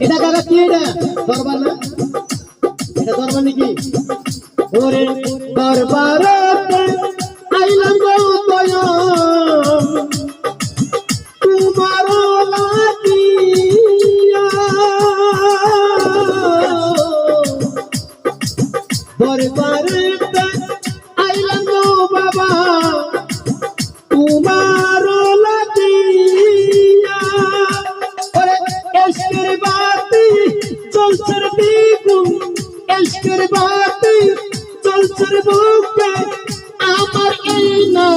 এটা কাকা কি এটা? দরবার না? এটা দরবার নাকি? ওরে দরবারতে আইলাম গো তোমার লাগিয়া। দরবারতে চলছে রে দ্বিগুণ এসকের বাতি চলছে রে বুকে। আমার এই না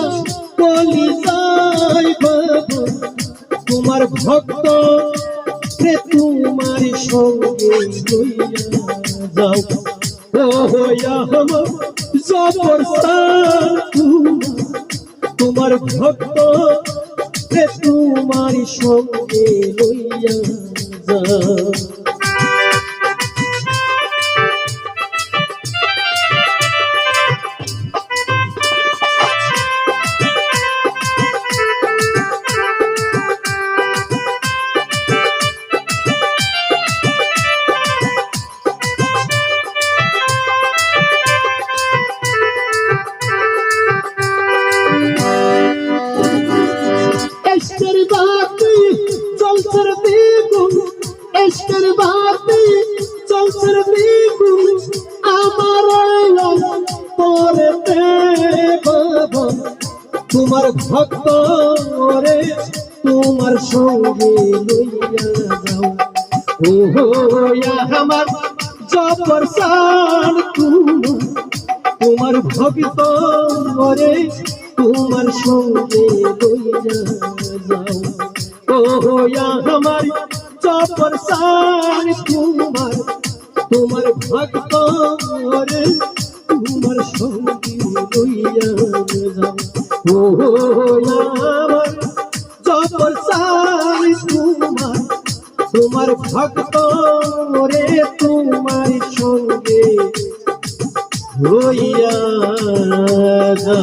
কলি যায় বাবু। তোমার ভক্ত রে তোমার সঙ্গে যাও। তোমার ভক্ত তোমার সঙ্গে লইয়া যাও। তোমার ভক্ত রে, তোমার সঙ্গে লইয়া যাও। আমার জপর সান তোমার ভক্ত রে, তোমার সঙ্গে লইয়া যাও। ও আমার সার তোমার তোমার ভক্ত রে তোমার সঙ্গে লইয়া যাও ও আমার চপর সার তোমার তোমার ভক্ত রে তোমার সঙ্গে হইয়া যা